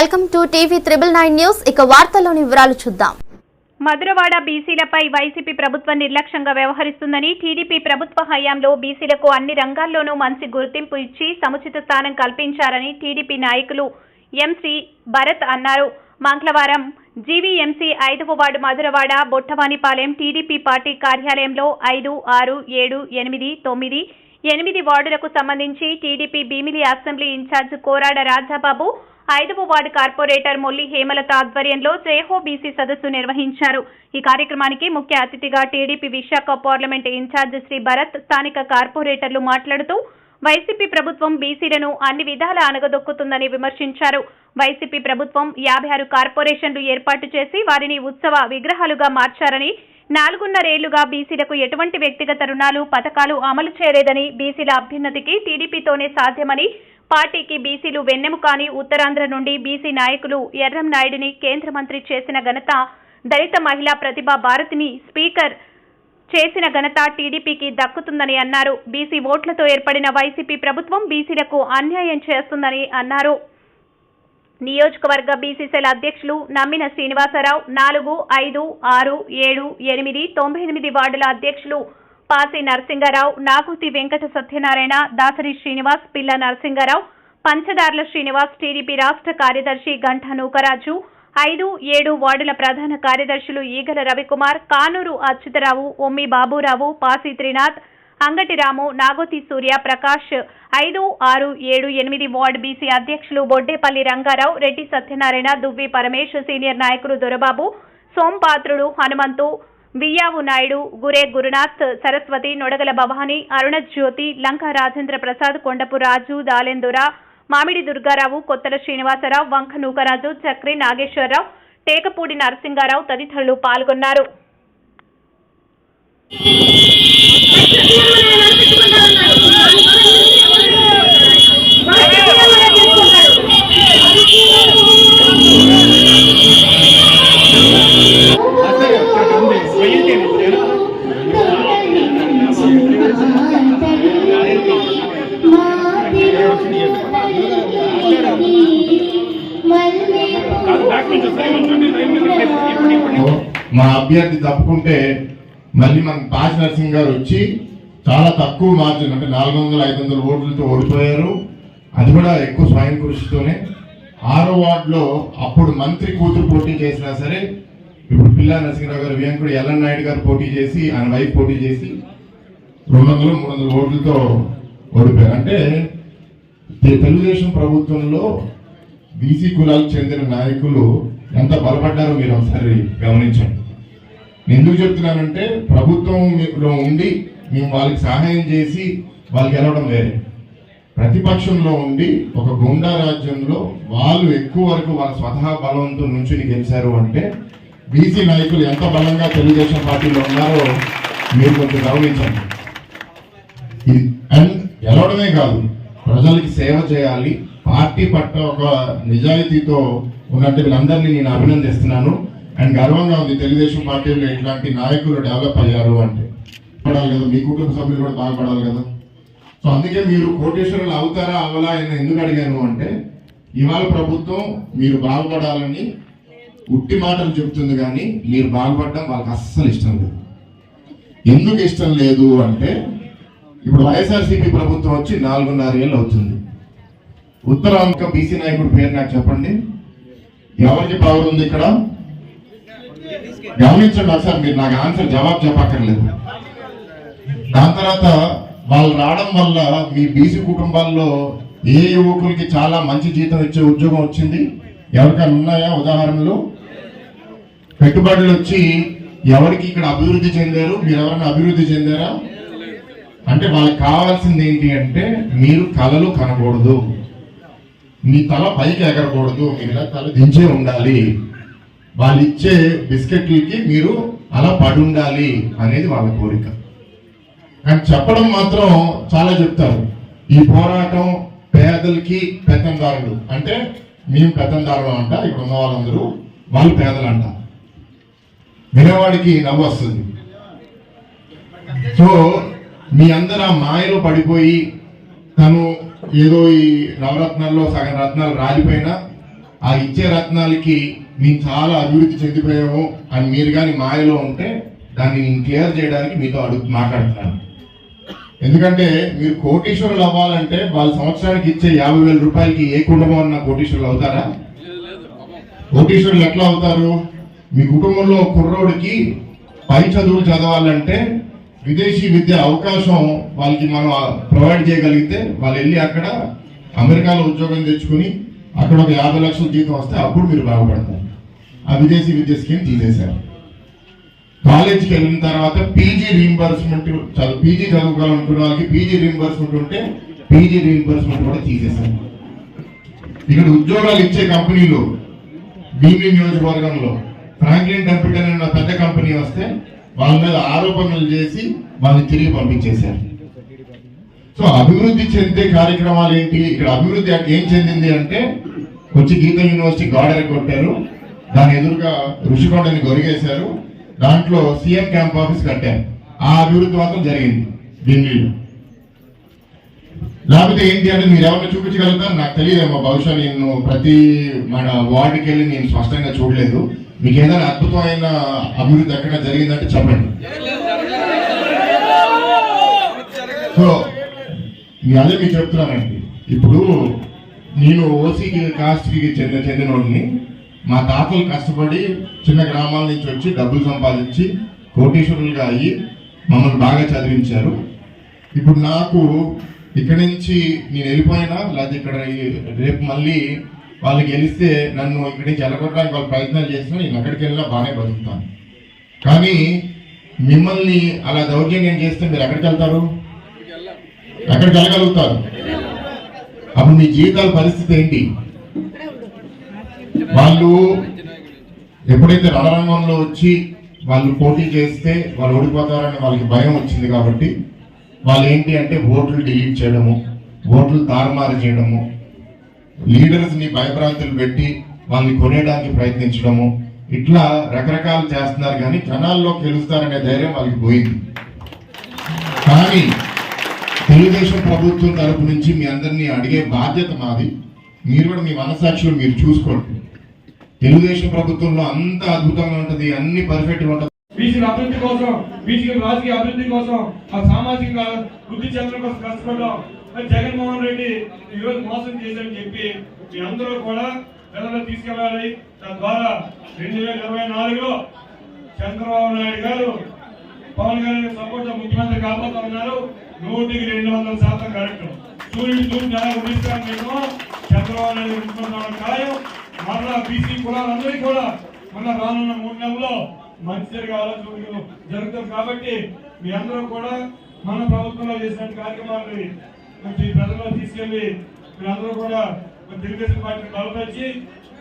Welcome to TV triple nine news. ఇక వార్తల్లోని వివరాలు చూద్దాం. మధురవాడ బీసీలపై వైసీపీ ప్రభుత్వం నిర్లక్ష్యంగా వ్యవహరిస్తుందని టీడీపీ ప్రభుత్వ హయాంలో బీసీలకు అన్ని రంగాల్లోనూ మంచి గుర్తింపు ఇచ్చి సముచిత స్థానం కల్పించారని టీడీపీ నాయకులు ఎంసీ భరత్ అన్నారు. మంగళవారం జీవీఎంసీ ఐదవ ward Madhurawada Bottavanipalem TDP party కార్యాలయంలో ఐదు ఆరు ఏడు ఎనిమిది తొమ్మిది ఎనిమిది వార్డులకు సంబంధించి TDP Bheemili assembly in charge Korada Rajababu ఐదవ వార్డు కార్పొరేటర్ మొల్లి హేమలత ఆధ్వర్యంలో జేహో బీసీ సదస్సు నిర్వహించారు. ఈ కార్యక్రమానికి ముఖ్య అతిథిగా TDP Visakha parliament in charge Shri Bharat స్థానిక కార్పొరేటర్లు మాట్లాడుతూ వైసీపీ ప్రభుత్వం బీసీలను అన్ని విధాల అణగదొక్కుతుందని విమర్శించారు. వైసీపీ ప్రభుత్వం యాభై ఆరు కార్పొరేషన్లు ఏర్పాటు చేసి వారిని ఉత్సవ విగ్రహాలుగా మార్చారని నాలుగున్నరేళ్ళుగా బీసీలకు ఎటువంటి వ్యక్తిగత రుణాలు పథకాలు అమలు చేయలేదని బీసీల అభ్యున్నతికి టీడీపీతోనే సాధ్యమని పార్టీకి బీసీలు వెన్నెముకాని ఉత్తరాంధ్ర నుండి బీసీ నాయకులు ఎర్రం నాయుడిని కేంద్ర మంత్రి చేసిన ఘనత దళిత మహిళా ప్రతిభా భారతిని స్పీకర్ చేసిన ఘనత టీడీపీకి దక్కుతుందని అన్నారు. బీసీ ఓట్లతో ఏర్పడిన వైసీపీ ప్రభుత్వం బీసీలకు అన్యాయం చేస్తుందని అన్నారు. నియోజకవర్గ బీసీసీల అధ్యక్షులు నమ్మిన శ్రీనివాసరావు నాలుగు ఐదు ఆరు ఏడు ఎనిమిది తొంభై ఎనిమిది వార్డుల అధ్యక్షులు పాసి నరసింగారావు నాగుతి వెంకట సత్యనారాయణ దాసరి శ్రీనివాస్ పిల్ల నరసింగారావు పంచదార్ల శ్రీనివాస్ టీడీపీ రాష్ట్ర కార్యదర్శి గంఠ నూకరాజు ఐదు ఏడు వార్డుల ప్రధాన కార్యదర్శులు ఈగల రవికుమార్ కానూరు అచ్యుతరావు ఒమ్మి బాబురావు పాసి త్రినాథ్ అంగటి రాము నాగోతి సూర్య ప్రకాష్ ఐదు ఆరు ఏడు ఎనిమిది వార్డు బీసీ అధ్యక్షులు బొడ్డేపల్లి రంగారావు రెడ్డి సత్యనారాయణ దువ్వి పరమేశ్ సీనియర్ నాయకులు దొరబాబు సోంపాత్రుడు హనుమంతు బియ్యావు నాయుడు గురే గురునాథ్ సరస్వతి నొడగల భవాని అరుణ జ్యోతి లంక రాజేంద్ర ప్రసాద్ కొండపు రాజు దాలెందుర మామిడి దుర్గారావు కొత్తల శ్రీనివాసరావు వంక నూకరాజు చక్రి నాగేశ్వరరావు టేకపూడి నరసింగారావు తదితరులు పాల్గొన్నారు. మా అభ్యర్థి తప్పుకుంటే మళ్ళీ మన తాజ్ నరసింగ్ గారు వచ్చి చాలా తక్కువ మార్జిన్ అంటే నాలుగు వందల ఐదు వందల ఓట్లతో ఓడిపోయారు. అది కూడా ఎక్కువ స్వయం కృషితోనే. ఆరో వార్డులో అప్పుడు మంత్రి కూతురు పోటీ చేసినా సరే ఇప్పుడు పిల్లా నరసింహరావు గారు వియంకుడు ఎల్ఎన్ నాయుడు గారు పోటీ చేసి ఆయన వైఫ్ పోటీ చేసి రెండు వందలు మూడు వందల ఓట్లతో ఓడిపోయారు. అంటే తెలుగుదేశం ప్రభుత్వంలో బీసీ కులాలకు చెందిన నాయకులు ఎంత బలపడ్డారో మీరు ఒకసారి గమనించండి. నేను ఎందుకు చెప్తున్నానంటే ప్రభుత్వంలో ఉండి మేము వాళ్ళకి సహాయం చేసి వాళ్ళు గెలవడం వేరే ప్రతిపక్షంలో ఉండి ఒక గుండా రాజ్యంలో వాళ్ళు ఎక్కువ వరకు వాళ్ళ స్వతహా బలంతో నుంచి గెలిచారు అంటే బీసీ నాయకులు ఎంత బలంగా తెలుగుదేశం పార్టీలో ఉన్నారో మీరు కొంచెం గమనించండి. ఇది అండ్ గెలవడమే కాదు ప్రజలకి సేవ చేయాలి పార్టీ పట్ల ఒక నిజాయితీతో ఉన్నట్టు వీళ్ళందరినీ నేను అభినందిస్తున్నాను. అండ్ గర్వంగా ఉంది తెలుగుదేశం పార్టీలో ఇట్లాంటి నాయకులు డెవలప్ అయ్యారు అంటే. పడాలి కదా మీ కుటుంబ సభ్యులు కూడా బాగుపడాలి కదా. సో అందుకే మీరు కోటేశ్వరులు అవుతారా అవలా అని ఎందుకు అడిగాను అంటే ఇవాళ ప్రభుత్వం మీరు బాగుపడాలని ఉట్టి మాటలు చెప్తుంది కానీ మీరు బాగుపడడం వాళ్ళకి అస్సలు ఇష్టం లేదు. ఎందుకు ఇష్టం లేదు అంటే ఇప్పుడు వైఎస్ఆర్సీపీ ప్రభుత్వం వచ్చి నాలుగున్నర ఏళ్ళు అవుతుంది. ఉత్తరాంక బీసీ నాయకుడి పేరు నాకు చెప్పండి. ఎవరికి పవర్ ఉంది ఇక్కడ? గమనించండి ఒకసారి మీరు నాకు ఆన్సర్ జవాబు చెప్పక్కర్లేదు. దాని తర్వాత వాళ్ళు రావడం వల్ల మీ బీసీ కుటుంబాల్లో ఏ యువకులకి చాలా మంచి జీతం ఇచ్చే ఉద్యోగం వచ్చింది? ఎవరికైనా ఉన్నాయా? ఉదాహరణలు? పెట్టుబడులు వచ్చి ఎవరికి ఇక్కడ అభివృద్ధి చెందారు? మీరు ఎవరైనా అభివృద్ధి చెందారా? అంటే వాళ్ళకి కావాల్సింది ఏంటి అంటే మీరు కళలు కనకూడదు. మీ తల పైకి ఎగరకూడదు. మీరు ఇలా తల దించే ఉండాలి. వాళ్ళు ఇచ్చే బిస్కెట్లకి మీరు అలా పడి ఉండాలి అనేది వాళ్ళ కోరిక. కానీ చెప్పడం మాత్రం చాలా చెప్తారు. ఈ పోరాటం పేదలకి పెత్తందారులు. అంటే మేము పెత్తందారులు అంట ఇక్కడ ఉన్న వాళ్ళందరూ వాళ్ళు పేదలు అంట వినేవాడికి నవ్వు వస్తుంది. సో మీ అందరు ఆ మాయలో పడిపోయి తను ఏదో ఈ నవరత్నాల్లో సగం రత్నాలు రాలిపోయినా ఆ ఇచ్చే రత్నాలకి మేము చాలా అభివృద్ధి చెందిపోయాము అని మీరు కానీ మాయలో ఉంటే దాన్ని నేను క్లియర్ చేయడానికి మీతో అడుగు మాట్లాడుతున్నాను. ఎందుకంటే మీరు కోటీశ్వరులు అవ్వాలంటే వాళ్ళ సంవత్సరానికి ఇచ్చే యాభై వేల రూపాయలకి ఏ కుటుంబం అన్న కోటీశ్వరులు అవుతారా? కోటీశ్వరులు ఎట్లా అవుతారు? మీ కుటుంబంలో కుర్రోడికి పై చదువులు చదవాలంటే విదేశీ విద్య అవకాశం వాళ్ళకి మనం ప్రొవైడ్ చేయగలిగితే వాళ్ళు వెళ్ళి అక్కడ అమెరికాలో ఉద్యోగం తెచ్చుకుని అక్కడ ఒక యాభై లక్షల జీతం వస్తే అప్పుడు మీరు బాగుపడతారు. ఆ విదేశీ విద్య స్కీమ్ తీసేశారు. కాలేజీకి వెళ్ళిన తర్వాత పీజీ రీంబర్స్మెంట్ పీజీ చదువుకోవాలనుకున్న వాళ్ళకి పీజీ రీంబర్స్మెంట్ ఉంటే పీజీ రీంబర్స్మెంట్ కూడా తీసేశారు. ఇక్కడ ఉద్యోగాలు ఇచ్చే కంపెనీలు భీమి నియోజకవర్గంలో ఫ్రాంక్లిన్ టెంపిటన్ అనే పెద్ద కంపెనీ వస్తే వాళ్ళ మీద ఆరోపణలు చేసి వాళ్ళని తిరిగి పంపించేశారు. సో అభివృద్ధి చెందే కార్యక్రమాలు ఏంటి? ఇక్కడ అభివృద్ధి ఏం చెందింది అంటే వచ్చి గీత యూనివర్సిటీ గాడెర కొట్టారు. దాని ఎదురుగా ఋషికొండని గొరిగేశారు. దాంట్లో సీఎం క్యాంప్ ఆఫీస్ కట్టారు. ఆ అభివృద్ధి మాత్రం జరిగింది. ఢిల్లీలో. లేకపోతే ఏంటి అంటే మీరు ఎవరిని చూపించగలుగుతారు? నాకు తెలియదేమో. బహుశా నేను ప్రతి మన వార్డుకి వెళ్ళి నేను స్పష్టంగా చూడలేదు. మీకు ఏదైనా అద్భుతమైన అభివృద్ధి ఎక్కడ జరిగిందంటే చెప్పండి. సో మీ అదే మీకు చెప్తున్నానండి ఇప్పుడు నేను ఓసీకి కాస్ట్కి చెందిన చెందినోడిని మా తాతలు కష్టపడి చిన్న గ్రామాల నుంచి వచ్చి డబ్బులు సంపాదించి కోటీశ్వరులుగా అయ్యి మమ్మల్ని బాగా చదివించారు. ఇప్పుడు నాకు ఇక్కడి నుంచి నేను వెళ్ళిపోయినా లేదా ఇక్కడ రేపు మళ్ళీ వాళ్ళు గెలిస్తే నన్ను ఇక్కడి నుంచి వెళ్ళగొట్టడానికి వాళ్ళు ప్రయత్నాలు చేసినా నేను ఎక్కడికి వెళ్ళినా బాగానే బతుకుతాను. కానీ మిమ్మల్ని అలా దౌర్జన్యం చేస్తే మీరు ఎక్కడికి వెళ్తారు? ఎక్కడికి వెళ్ళగలుగుతారు? అప్పుడు మీ జీవితాల పరిస్థితి ఏంటి? వాళ్ళు ఎప్పుడైతే రణరంగంలో వచ్చి వాళ్ళు పోటీ చేస్తే వాళ్ళు ఓడిపోతారని వాళ్ళకి భయం వచ్చింది కాబట్టి వాళ్ళు ఏంటి అంటే ఓట్లు డిలీట్ చేయడము ఓట్లు తారుమారు చేయడము లీడర్స్ని భయభ్రాంతులు పెట్టి వాళ్ళని కొనేయడానికి ప్రయత్నించడము ఇట్లా రకరకాలు చేస్తున్నారు కానీ జనాల్లో గెలుస్తారనే ధైర్యం వాళ్ళకి పోయింది. కానీ తెలుగుదేశం ప్రభుత్వం తరపు నుంచి మీ అందరినీ అడిగే బాధ్యత మాది. మీరు కూడా మీ మనసాక్షులు మీరు చూసుకోండి. తెలుగుదేశం ప్రభుత్వంలో అంత అద్భుతంగా ఉంటుంది అన్ని పర్ఫెక్ట్గా ఉంటుంది. బీసీల అభివృద్ధి కోసం బీసీల రాజకీయ అభివృద్ధి కోసం ఆ సామాజిక వృద్ధి చెందడం కోసం కష్టపడ్డాం. జగన్మోహన్ రెడ్డి ఈరోజు మోసం చేశారని చెప్పి మీ అందరూ కూడా ప్రజల్లో తీసుకెళ్ళాలి. తద్వారా రెండు వేల ఇరవై నాలుగులో చంద్రబాబు నాయుడు గారు పవన్ కళ్యాణ్ సపోర్ట్ ముఖ్యమంత్రి కాబోతా ఉన్నారు. నూటికి రెండు వందల శాతం కరెక్ట్ సూర్యుడు చూసి నెల ఉడిస్తాను మేము చంద్రబాబు నాయుడు ముఖ్యమంత్రి ఖాయం. మరలా బీసీ కులాలందరికీ కూడా మన రానున్న మూడు నెలల్లో మంచి జరిగే ఆలోచనలు జరుగుతుంది కాబట్టి మీ అందరూ కూడా మన ప్రభుత్వంలో చేసిన కార్యక్రమాలని మరి ప్రజల్లో తీసుకెళ్ళి మీరందరూ కూడా తెలుగుదేశం పార్టీని బలపరిచి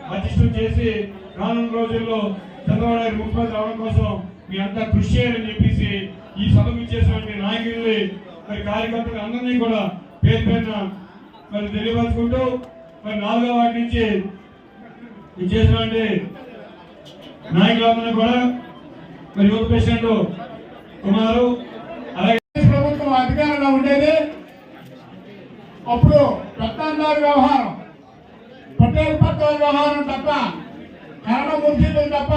అధ్యక్షులు చేసి రానున్న రోజుల్లో చంద్రబాబు నాయుడు ముఖ్యమంత్రి అవడం కోసం మీ అంతా కృషి చేయాలని చెప్పేసి ఈ సభకు ఇచ్చేసినటువంటి నాయకుల్ని మరి కార్యకర్తలు అందరినీ కూడా పేరు పేరున మరి తెలియపరుచుకుంటూ మరి నాలుగో వాటి నుంచి ఇచ్చేసినటువంటి నాయకులందరినీ కూడా మరి యూత్ ప్రెసిడెంట్ కుమారు అలాగే ప్రభుత్వం అధికారంలో ఉండేది. అప్పుడు పెత్తందారు వ్యవహారం పటేల్ పత్రాల వ్యవహారం తప్ప కరణమూర్తిలు తప్ప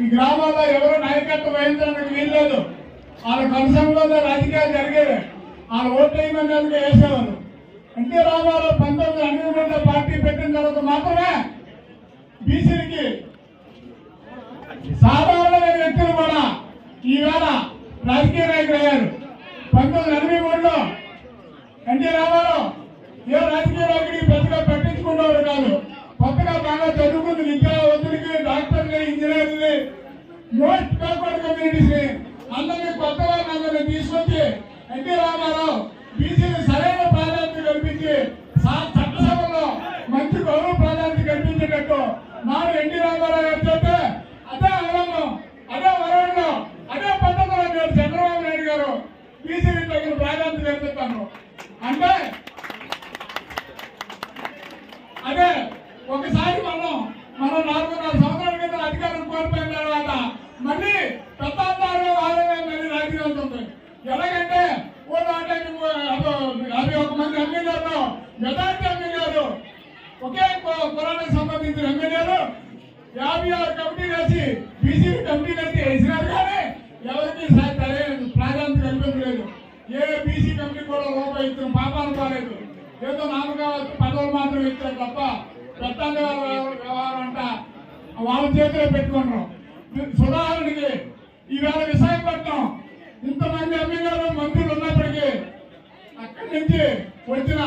ఈ గ్రామాల్లో ఎవరు నాయకత్వం వహించడానికి వీల్లేదు. వాళ్ళ కనసంలో రాజకీయాలు జరిగేవి. వాళ్ళ ఓట్లు వేయమనేందుకు వేసేవారు ఎన్టీ రామారావు పంతొమ్మిది అన్ని పార్టీ పెట్టిన తర్వాత మాత్రమే బీసీలకి సాధారణమైన వ్యక్తులు కూడా ఈవేళ రాజకీయ నాయకులు అయ్యారు. పంతొమ్మిది ఎనభై మూడులో ఎన్టీ రామారావు ఏ రాజకీయ నాయకుడికి పెద్దగా పట్టించుకునేవారు కాదు. కొత్తగా బాగా చదువుకున్న విద్యావంతులకి డాక్టర్ని ఇంజనీర్ని మోస్ట్ పేపర్ కమ్యూనిటీస్ అందరినీ కొత్త వారిని అందరినీ తీసుకొచ్చి ఎన్టీ రామారావు బీసీని ప్రాధాన్యత కల్పిస్తాను. అంటే అదే ఒకసారి మనం మనం నాలుగున్నర సంవత్సరాల క్రితం అధికారం కోల్పోయిన తర్వాత మళ్ళీ పెద్దారు ఆదాయం మళ్ళీ రాజకీయం ఉంటుంది ఎలాగంటే ఓ నాటకి అది ఒక మంది ఎమ్మెల్యేలు మెజార్టీ ఎమ్మెల్యేలు ఒకే కో- కులానికి సంబంధించిన ఎమ్మెల్యేలు యాభై ఆరు కమిటీలు వేసి బీసీ కమిటీలు వేసి వేసినారు కానీ ఎవరికి స- సరైన ప్రాధాన్యత కల్పించలేదు ఏ బీసీ కమిటీ కూడా రూపాయి ఇచ్చిన పాపాలు కాలేదు ఏదో నామకాలు పదవులు మాత్రం ఇచ్చారు తప్ప పెద్దంగా వ్యవహారం అంట వాళ్ళ చేతిలో పెట్టుకున్నారు. ఉదాహరణకి ఈవేళ విశాఖపట్నం ఇంతమంది ఎమ్మెల్యేలు మంత్రులు ఉన్నప్పటికీ అక్కడి నుంచి వచ్చిన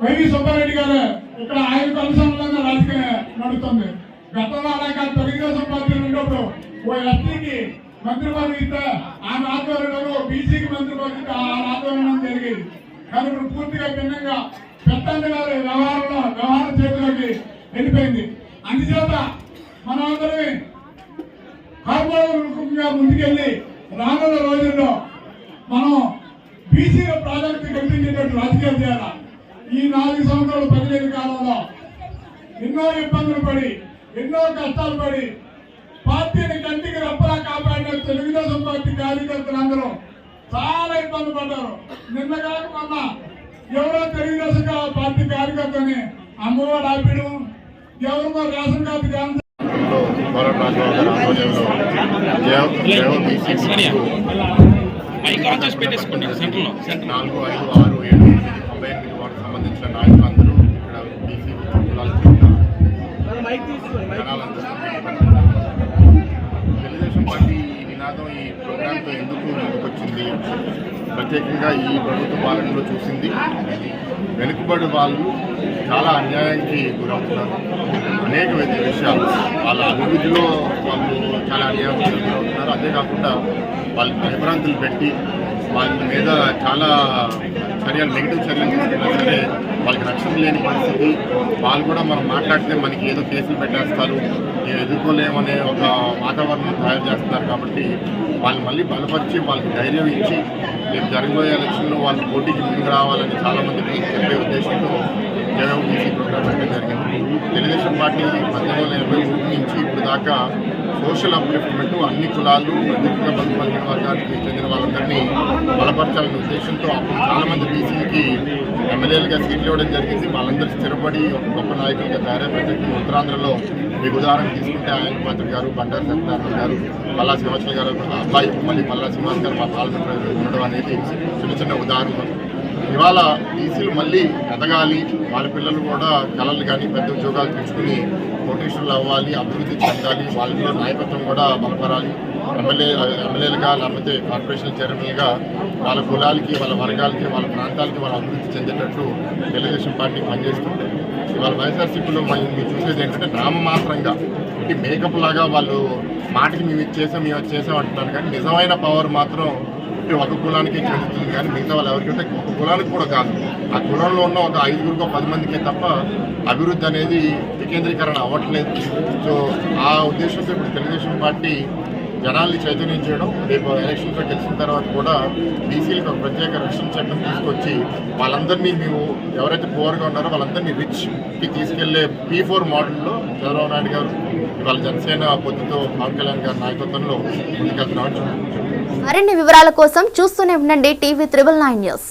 వైవి సుబ్బారెడ్డి గారు ఇక్కడ ఆయన కలుసంలో రాజకీయ నడుస్తుంది. గతంలో అలా కాదు తెలుగుదేశం పార్టీ ఉన్నప్పుడు ఓ ఎస్టీకి మంత్రి పదవి ఆమె ఆధ్వర్యంలో బీసీకి మంత్రి పదవి ఆ ఆధ్వర్యంలో జరిగేది. కానీ ఇప్పుడు పూర్తిగా భిన్నంగా పెద్దండ గారి వ్యవహారంలో వ్యవహార చేతిలోకి వెళ్ళిపోయింది. అందుచేత మనం కార్పొరేట్గా ముందుకెళ్ళి రానున్న రోజుల్లో మనం బీసీల ప్రాధాన్యత కల్పించేటట్టు రాజకీయాలు చేయాలి? ఈ నాలుగు సంవత్సరాలు పదిహేను కాలంలో ఎన్నో ఇబ్బందులు పడి ఎన్నో కష్టాలు పడి పార్టీని కంటికి రెప్పలా కాపాడిన తెలుగుదేశం పార్టీ కార్యకర్తలు అందరూ చాలా ఇబ్బంది పడ్డారు. నిన్న కాక మొన్న ఎవరో తెలుగుదేశం పార్టీ కార్యకర్తని అమ్మవాడు ఆపిడు ఎవరికో రేషన్ కార్డు క్యాన్సర్ నాలుగు ఐదు ఆరు ఏడు తొంభై ఎనిమిది సంబంధించిన నాయకులందరూ ప్రత్యేకంగా ఈ ప్రభుత్వ పాలనలో చూసింది. వెనుకబడి వాళ్ళు చాలా అన్యాయానికి గురవుతున్నారు. అనేక విషయాలు. వాళ్ళ అభివృద్ధిలో వాళ్ళు చాలా అన్యాయానికి గురవుతున్నారు. అంతేకాకుండా వాళ్ళు భయభ్రాంతులు పెట్టి వాళ్ళ మీద చాలా చర్యలు నెగిటివ్ చర్యలు తీసుకున్నా సరే వాళ్ళకి రక్షణ లేని పరిస్థితి. వాళ్ళు కూడా మనం మాట్లాడితే మనకి ఏదో కేసులు పెట్టేస్తారు ఎదుర్కోలేమనే ఒక వాతావరణం తయారు చేస్తున్నారు కాబట్టి వాళ్ళు మళ్ళీ బలపరిచి వాళ్ళకి ధైర్యం ఇచ్చి రేపు జరగబోయే ఎలక్షన్లో వాళ్ళు పోటీకి ముందుకు రావాలని చాలామందికి చెప్పే ఉద్దేశంతో జగన్ బీసీ ప్రోగ్రామ్ పెట్టడం జరిగింది. తెలుగుదేశం పార్టీ పద్దెనిమిది వందల ఎనభై నుంచి ఇప్పుడు దాకా సోషల్ అప్లిఫ్ట్మెంట్ అన్ని కులాలు ప్రత్యేకంగా బతుకు బలహీన వర్గానికి చెందిన వాళ్ళందరినీ బలపరచాలనే ఉద్దేశంతో అప్పుడు చాలామంది బీసీకి ఎమ్మెల్యేలుగా సీట్లు ఇవ్వడం జరిగింది. వాళ్ళందరూ స్థిరపడి ఒక గొప్ప నాయకులుగా తయారై ఉత్తరాంధ్రలో మీకు ఉదాహరణ తీసుకుంటే ఆయన పాత్ర గారు బండారు సత్యనారాయణ గారు పల్లా సింహాచల్ గారు అబ్బాయి మళ్ళీ పల్లా సింహాచల్ గారు మా పార్లమెంట్ ఉండడం అనేది చిన్న చిన్న ఉదాహరణలు. ఇవాళ బీసీలు మళ్ళీ ఎదగాలి వాళ్ళ పిల్లలు కూడా కళలు కానీ పెద్ద ఉద్యోగాలు తెచ్చుకుని కోటేశ్వరులు అవ్వాలి అభివృద్ధి చెందాలి వాళ్ళ నాయకత్వం కూడా బలపడాలి. ఎమ్మెల్యే ఎమ్మెల్యేలుగా లేకపోతే కార్పొరేషన్ చైర్మన్గా వాళ్ళ కులాలకి వాళ్ళ వర్గాలకి వాళ్ళ ప్రాంతాలకి వాళ్ళ అభివృద్ధి చెందేటట్టు తెలుగుదేశం పార్టీ పనిచేస్తుంది ఇవాళ వైఎస్ఆర్సీపీలో మనం మీరు చూసేది ఏంటంటే నామమాత్రంగా అంటే మేకప్ లాగా వాళ్ళు మాటకి మేము ఇది చేసాం మేము అది చేసాం అంటున్నారు. కానీ నిజమైన పవర్ మాత్రం ఒక కులానికి చెందుతుంది. కానీ మిగతా వాళ్ళు ఎవరికంటే ఒక కులానికి కూడా కాదు. ఆ కులంలో ఉన్న ఒక ఐదుగురికో పది మందికే తప్ప అభివృద్ధి అనేది వికేంద్రీకరణ అవ్వట్లేదు. సో ఆ ఉద్దేశంతో ఇప్పుడు తెలుగుదేశం పార్టీ జనాల్ని చైతన్యం చేయడం రేపు ఎలక్షన్స్లో గెలిచిన తర్వాత కూడా బీసీలకు ఒక ప్రత్యేక రక్షణ చట్టం తీసుకొచ్చి వాళ్ళందరినీ మేము ఎవరైతే పువర్గా ఉన్నారో వాళ్ళందరినీ రిచ్కి తీసుకెళ్ళే పీ ఫోర్ మోడల్లో చంద్రబాబు నాయుడు గారు ఇవాళ జనసేన పొద్దుతో పవన్ కళ్యాణ్ గారి నాయకత్వంలో ముందుకెళ్తున్నామని చెప్తున్నారు మరిన్ని వివరాల కోసం చూస్తూనే ఉండండి టీవీ త్రిబుల్ నైన్ న్యూస్.